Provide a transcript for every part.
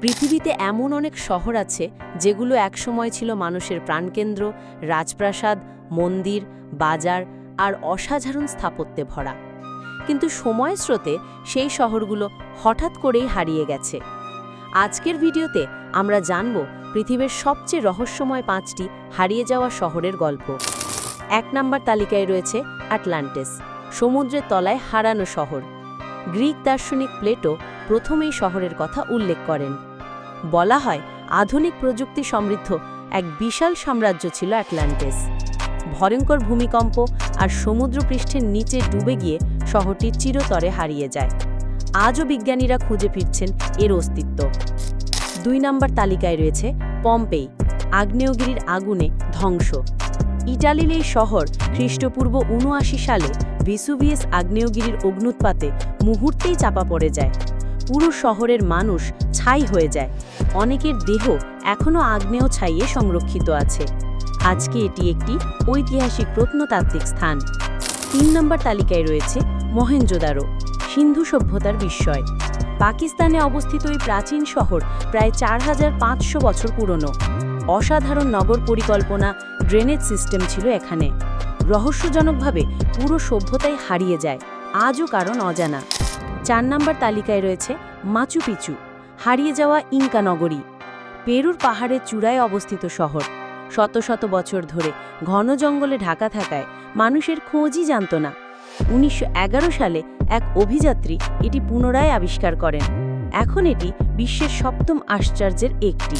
পৃথিবীতে এমন অনেক শহর আছে যেগুলো একসময় ছিল মানুষের প্রাণকেন্দ্র, রাজপ্রাসাদ, মন্দির, বাজার আর অসাধারণ স্থাপত্যে ভরা। কিন্তু সময় স্রোতে সেই শহরগুলো হঠাৎ করেই হারিয়ে গেছে। আজকের ভিডিওতে আমরা জানব পৃথিবীর সবচেয়ে রহস্যময় পাঁচটি হারিয়ে যাওয়া শহরের গল্প। এক নম্বর তালিকায় রয়েছে আটলান্টিস, সমুদ্রের তলায় হারানো শহর। গ্রিক দার্শনিক প্লেটো প্রথম এই শহরের কথা উল্লেখ করেন। বলা হয়, আধুনিক প্রযুক্তি সমৃদ্ধ এক বিশাল সাম্রাজ্য ছিল অ্যাটলান্টিস। ভয়ঙ্কর ভূমিকম্প আর সমুদ্রপৃষ্ঠের নিচে ডুবে গিয়ে শহরটি চিরতরে হারিয়ে যায়। আজও বিজ্ঞানীরা খুঁজে ফিরছেন এর অস্তিত্ব। দুই নম্বর তালিকায় রয়েছে পম্পেই, আগ্নেয়গিরির আগুনে ধ্বংস। ইটালির এই শহর খ্রিস্টপূর্ব উনআশি সালে ভিসুভিয়াস আগ্নেয়গিরির অগ্নুৎপাতে মুহূর্তেই চাপা পড়ে যায়। পুরো শহরের মানুষ ছাই হয়ে যায়। অনেকের দেহ এখনও আগ্নেয় ছাইয়ে সংরক্ষিত আছে। আজকে এটি একটি ঐতিহাসিক প্রত্নতাত্ত্বিক স্থান। তিন নম্বর তালিকায় রয়েছে মহেঞ্জোদারো সিন্ধু সভ্যতার বিস্ময়। পাকিস্তানে অবস্থিত এই প্রাচীন শহর প্রায় চার হাজার পাঁচশো বছর পুরনো। অসাধারণ নগর পরিকল্পনা ড্রেনেজ সিস্টেম ছিল এখানে। রহস্যজনকভাবে পুরো সভ্যতাই হারিয়ে যায়। আজও কারণ অজানা। চার নম্বর তালিকায় রয়েছে মাচু পিচু, হারিয়ে যাওয়া ইনকা নগরী, পেরুর পাহাড়ের চূড়ায় অবস্থিত শহর। শত শত বছর ধরে ঘন জঙ্গলে ঢাকা থাকায় মানুষের খোঁজই জানত না। উনিশশো এগারো সালে এক অভিযাত্রী এটি পুনরায় আবিষ্কার করেন। এখন এটি বিশ্বের সপ্তম আশ্চর্যের একটি।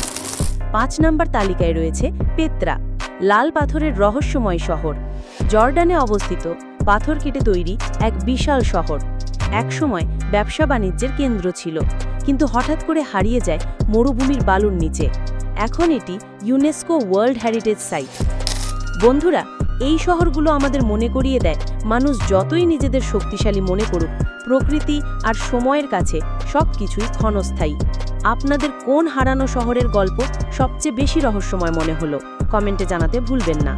পাঁচ নম্বর তালিকায় রয়েছে পেত্রা, লাল পাথরের রহস্যময় শহর। জর্ডানে অবস্থিত পাথর কেটে তৈরি এক বিশাল শহর। একসময় ব্যবসা বাণিজ্যের কেন্দ্র ছিল, কিন্তু হঠাৎ করে হারিয়ে যায় মরুভূমির বালুর নিচে। এখন এটি ইউনেস্কো ওয়ার্ল্ড হেরিটেজ সাইট। বন্ধুরা, এই শহরগুলো আমাদের মনে করিয়ে দেয়, মানুষ যতই নিজেদের শক্তিশালী মনে করুক, প্রকৃতি আর সময়ের কাছে সব কিছুই ক্ষণস্থায়ী। আপনাদের কোন হারানো শহরের গল্প সবচেয়ে বেশি রহস্যময় মনে হলো, কমেন্টে জানাতে ভুলবেন না।